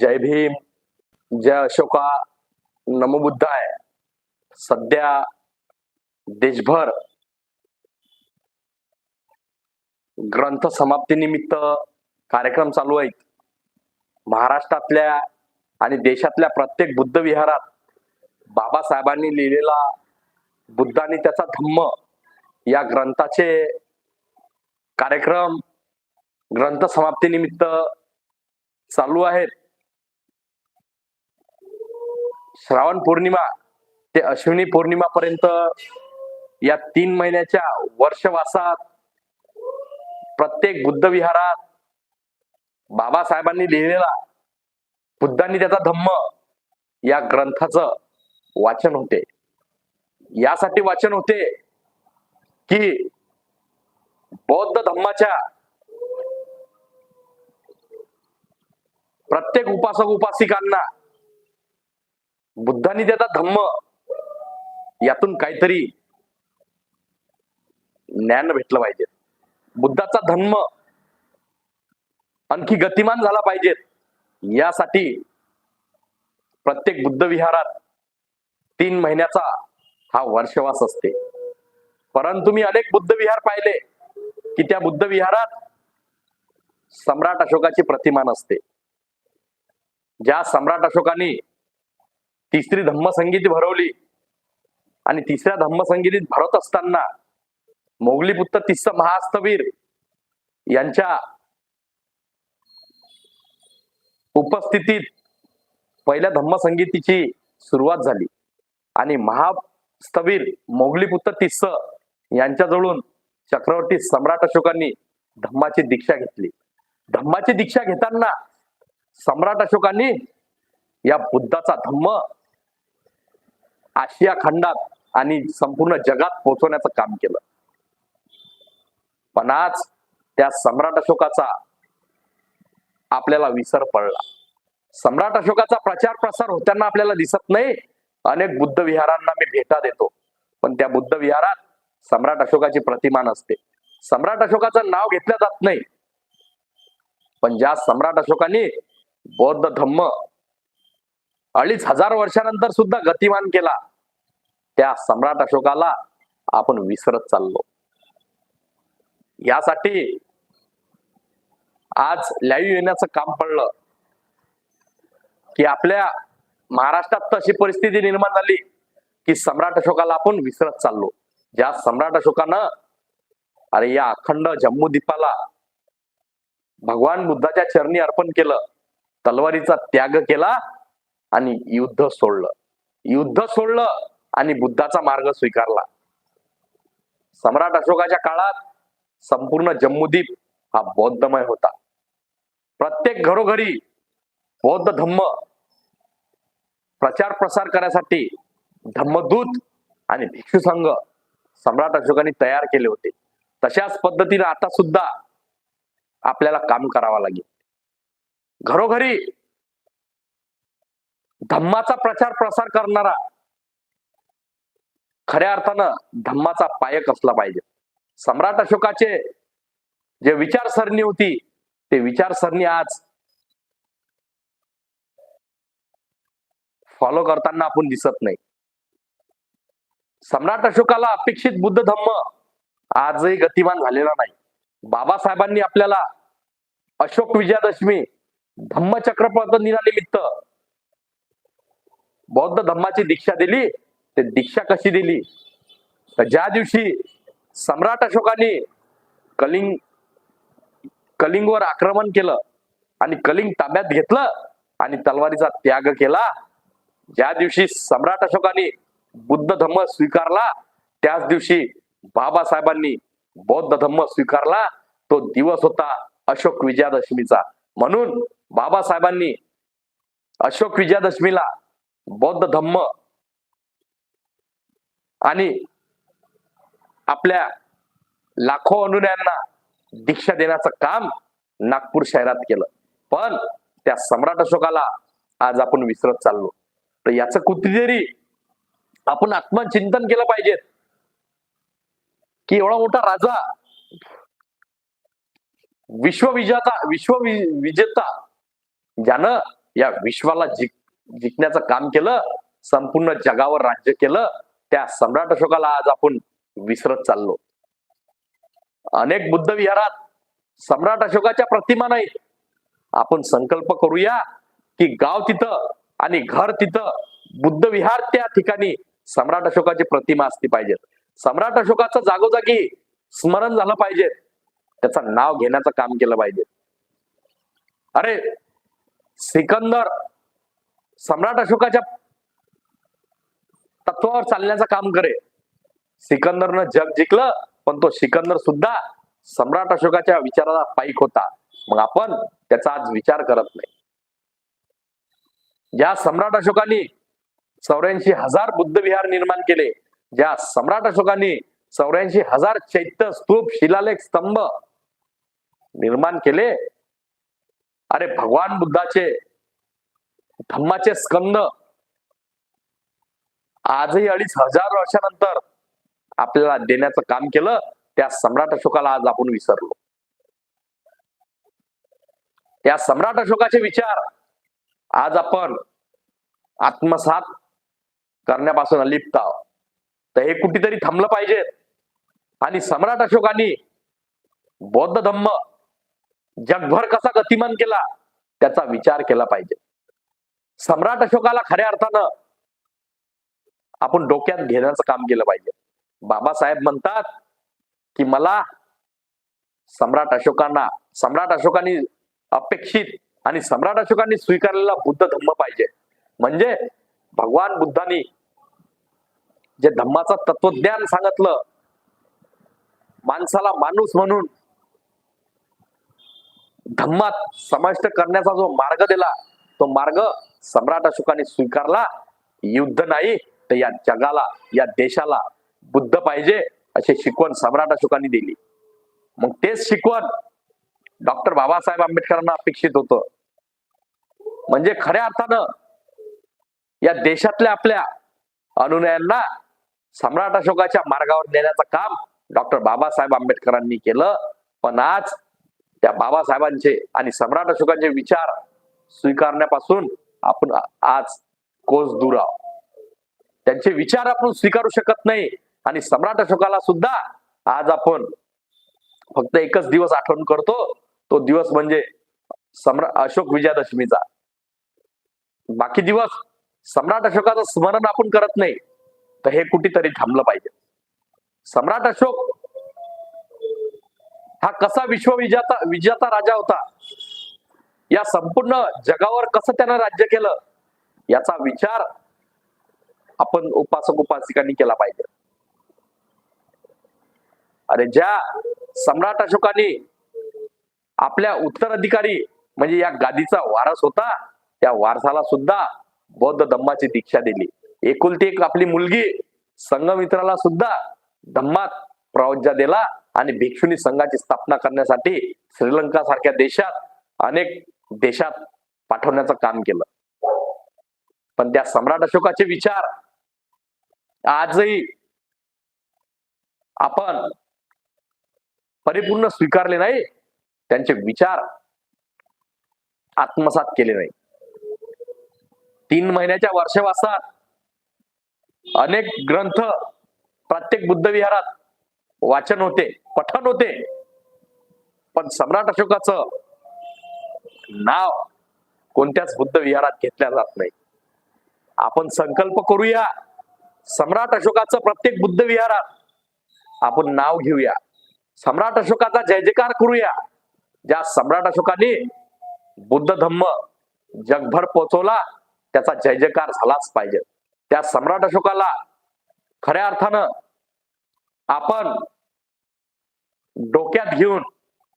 जय भीम जय अशोका नमबुद्धाय सध्या देशभर ग्रंथ समाप्तीनिमित्त कार्यक्रम चालू आहेत. महाराष्ट्रातल्या आणि देशातल्या प्रत्येक बुद्ध विहारात बाबासाहेबांनी लिहिलेला बुद्ध आणि त्याचा धम्म या ग्रंथाचे कार्यक्रम ग्रंथ समाप्तीनिमित्त चालू आहेत. श्रावण पौर्णिमा ते अश्विनी पौर्णिमा पर्यंत या तीन महिन्याच्या वर्षवासात प्रत्येक बुद्ध विहारात बाबासाहेबांनी लिहिलेला बुद्धांनी त्याचा धम्म या ग्रंथाचं वाचन होते. यासाठी वाचन होते की बौद्ध धम्माच्या प्रत्येक उपासक उपासिकांना बुद्धांनी त्याचा धम्म यातून काहीतरी ज्ञान भेटलं पाहिजे. बुद्धाचा धम्म आणखी गतिमान झाला पाहिजे यासाठी प्रत्येक बुद्ध विहारात तीन महिन्याचा हा वर्षवास असते. परंतु मी अनेक बुद्ध विहार पाहिले की त्या बुद्ध विहारात सम्राट अशोकाची प्रतिमा नसते. ज्या सम्राट अशोकाने तिसरी धम्मसंगीती भरवली. आणि तिसऱ्या धम्मसंगीतीत भरत असताना मोगली पुत्र तिस्स महास्तवीर यांच्या उपस्थितीत पहिल्या धम्मसंगीतीची सुरुवात झाली. आणि महास्तवीर मोगली पुत्र तिस्स यांच्याजवळून चक्रवर्ती सम्राट अशोकांनी धम्माची दीक्षा घेतली. धम्माची दीक्षा घेताना सम्राट अशोकांनी या बुद्धाचा धम्म आशिया खंडात आणि संपूर्ण जगात पोहोचवण्याचं काम केलं. पण आज त्या सम्राट अशोकाचा आपल्याला विसर पडला. सम्राट अशोकाचा प्रचार प्रसार होताना आपल्याला दिसत नाही. अनेक बुद्ध विहारांना मी भेटा देतो. पण त्या बुद्ध विहारात सम्राट अशोकाची प्रतिमा नसते. सम्राट अशोकाचं नाव घेतलं जात नाही. पण ज्या सम्राट अशोकाने बौद्ध धम्म अडीच हजार वर्षानंतर सुद्धा गतिमान केला. त्या सम्राट अशोकाला आपण विसरत चाललो. यासाठी आज लाईव्ह येण्याचं काम पडलं. की आपल्या महाराष्ट्रात तशी परिस्थिती निर्माण झाली की सम्राट अशोकाला आपण विसरत चाललो. ज्या सम्राट अशोकानं अरे या अखंड जम्मू द्वीपाला भगवान बुद्धाच्या चरणी अर्पण केलं तलवारीचा त्याग केला आणि युद्ध सोडलं. युद्ध सोडलं आणि बुद्धाचा मार्ग स्वीकारला. सम्राट अशोकाच्या काळात संपूर्ण जम्मूदीप हा बौद्धमय होता. प्रत्येक घरोघरी बौद्ध धम्म प्रचार प्रसार करण्यासाठी धम्मदूत आणि भिक्षू संघ सम्राट अशोकांनी तयार केले होते. तशाच पद्धतीने आता सुद्धा आपल्याला काम करावं लागेल. घरोघरी धम्माचा प्रचार प्रसार करणारा. खऱ्या अर्थानं धम्माचा पायक असला पाहिजे. सम्राट अशोकाचे जे विचारसरणी होती ते विचारसरणी आज फॉलो करताना आपण दिसत नाही. सम्राट अशोकाला अपेक्षित बुद्ध धम्म आजही गतिमान झालेला नाही. बाबासाहेबांनी आपल्याला अशोक विजयादशमी धम्मचक्रपत दिनानिमित्त बौद्ध धम्माची दीक्षा दिली ते दीक्षा कशी दिली? तर ज्या दिवशी सम्राट अशोकाने कलिंग कलिंगवर आक्रमण केलं आणि कलिंग ताब्यात घेतलं आणि तलवारीचा त्याग केला ज्या दिवशी सम्राट अशोकाने बुद्ध धम्म स्वीकारला त्याच दिवशी बाबासाहेबांनी बौद्ध धम्म स्वीकारला तो दिवस होता अशोक विजयादशमीचा. म्हणून बाबासाहेबांनी अशोक विजयादशमीला बौद्ध धम्म आणि आपल्या लाखो अनुयायांना दीक्षा देण्याचं काम नागपूर शहरात केलं. पण त्या सम्राट अशोकाला आज आपण विसरत चाललो. तर याचं कुठेतरी आपण आत्मचिंतन केलं पाहिजे. की एवढा मोठा राजा विश्वविजेता विश्वविजेता ज्यानं या विश्वाला जिंक जिंकण्याचं काम केलं संपूर्ण जगावर राज्य केलं त्या सम्राट अशोकाला आज आपण विसरत चाललो. अनेक बुद्ध विहारात सम्राट अशोकाच्या प्रतिमा नाही आपण संकल्प करूया की गाव तिथं आणि घर तिथं बुद्ध विहार त्या ठिकाणी सम्राट अशोकाची प्रतिमा असली पाहिजेत. सम्राट अशोकाचं जागोजागी स्मरण झालं पाहिजे त्याचं नाव घेण्याचं काम केलं पाहिजे अरे सिकंदर सम्राट अशोकाच्या तत्वावर चालण्याचं काम करे. सिकंदरनं जग जिंकलं पण तो सिकंदर सुद्धा सम्राट अशोकाच्या विचाराला पाईक होता. मग आपण त्याचा आज विचार करत नाही. ज्या सम्राट अशोकाने चौऱ्याऐंशी हजार बुद्ध विहार निर्माण केले ज्या सम्राट अशोकाने चौऱ्याऐंशी हजार चैत्य स्तूप शिलालेख स्तंभ निर्माण केले अरे भगवान बुद्धाचे धम्माचे स्कंद. आजही अडीच हजार वर्षानंतर आपल्याला देण्याचं काम केलं त्या सम्राट अशोकाला आज आपण विसरलो. त्या सम्राट अशोकाचे विचार आज आपण आत्मसात करण्यापासून अलिप्त आहोत. तर हे कुठेतरी थांबलं पाहिजे. आणि सम्राट अशोकांनी बौद्ध धम्म जगभर कसा गतिमान केला त्याचा विचार केला पाहिजे. सम्राट अशोकाला खऱ्या अर्थानं आपण डोक्यात घेण्याचं काम केलं पाहिजे. बाबासाहेब म्हणतात की मला सम्राट अशोकांना सम्राट अशोकांनी अपेक्षित आणि सम्राट अशोकांनी स्वीकारलेला बुद्ध धम्म पाहिजे. म्हणजे भगवान बुद्धांनी जे धम्माचं तत्वज्ञान सांगितलं माणसाला माणूस म्हणून धम्मात समाविष्ट करण्याचा जो मार्ग दिला तो मार्ग सम्राट अशोकाने स्वीकारला. युद्ध नाही तर या जगाला या देशाला बुद्ध पाहिजे अशी शिकवण सम्राट अशोकांनी दिली. मग तेच शिकवण डॉक्टर बाबासाहेब आंबेडकरांना अपेक्षित होत. म्हणजे खऱ्या अर्थानं या देशातल्या आपल्या अनुयायांना सम्राट अशोकाच्या मार्गावर नेण्याचं काम डॉक्टर बाबासाहेब आंबेडकरांनी केलं. पण आज त्या बाबासाहेबांचे आणि सम्राट अशोकांचे विचार स्वीकारण्यापासून आपण आज कोस दूर. आहोत त्यांचे विचार आपण स्वीकारू शकत नाही. आणि सम्राट अशोकाला सुद्धा आज आपण फक्त एकच दिवस आठवण करतो. तो दिवस म्हणजे सम्राट अशोक विजयादशमीचा. बाकी दिवस सम्राट अशोकाचं स्मरण आपण करत नाही. तर हे कुठेतरी थांबलं पाहिजे. सम्राट अशोक हा कसा विश्वविजेता विजेता राजा होता? या संपूर्ण जगावर कसं त्यानं राज्य केलं याचा विचार आपण उपासक उपासिकांनी केला पाहिजे. अरे ज्या सम्राट अशोकाने आपल्या उत्तराधिकारी म्हणजे या गादीचा वारस होता त्या वारसाला सुद्धा बौद्ध धम्माची दीक्षा दिली. एकुलती एक आपली मुलगी संघमित्राला सुद्धा धम्मात प्रवज्जा दिला आणि भिक्षुनी संघाची स्थापना करण्यासाठी श्रीलंका सारख्या देशात अनेक देशात पाठवण्याचं काम केलं. पण त्या सम्राट अशोकाचे विचार आजही आपण परिपूर्ण स्वीकारले नाही त्यांचे विचार आत्मसात केले नाही. तीन महिन्याच्या वर्षवासात अनेक ग्रंथ प्रत्येक बुद्ध विहारात वाचन होते पठन होते. पण सम्राट अशोकाचं नाव कोणत्याच बुद्ध विहारात घेतल्या जात नाही. आपण संकल्प करूया. सम्राट अशोकाचं प्रत्येक बुद्ध विहारात आपण नाव घेऊया. सम्राट अशोकाचा जय जयकार करूया. ज्या सम्राट अशोकाने बुद्ध धम्म जगभर पोचवला त्याचा जय जयकार झालाच पाहिजे. त्या सम्राट अशोकाला खऱ्या अर्थानं आपण डोक्यात घेऊन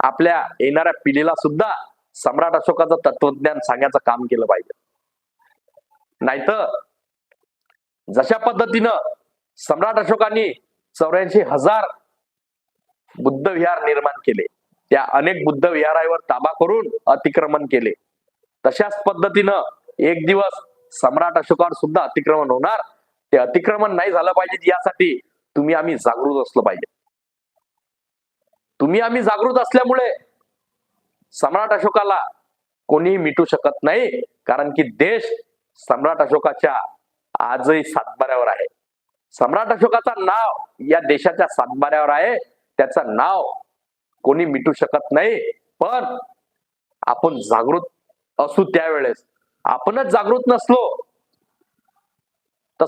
आपल्या येणाऱ्या पिढीला सुद्धा सम्राट अशोकाचं तत्वज्ञान सांगण्याचं काम केलं पाहिजे. नाहीतर जशा पद्धतीनं सम्राट अशोकांनी चौऱ्याऐंशी हजार बुद्ध विहार निर्माण केले त्या अनेक बुद्ध विहारावर ताबा करून अतिक्रमण केले तशाच पद्धतीनं एक दिवस सम्राट अशोकावर सुद्धा अतिक्रमण होणार. ते अतिक्रमण नाही झालं पाहिजे यासाठी तुम्ही आम्ही जागृत असलं पाहिजे. तुम्ही आम्ही जागृत असल्यामुळे सम्राट अशोकाला कोणी मिटू शकत नाही कारण की देश सम्राट अशोकाच्या आजही सातबाऱ्यावर आहे. सम्राट अशोकाचं नाव या देशाच्या सातबाऱ्यावर आहे त्याचं नाव कोणी मिटू शकत नाही पण आपण जागृत असू त्यावेळेस. आपणच जागृत नसलो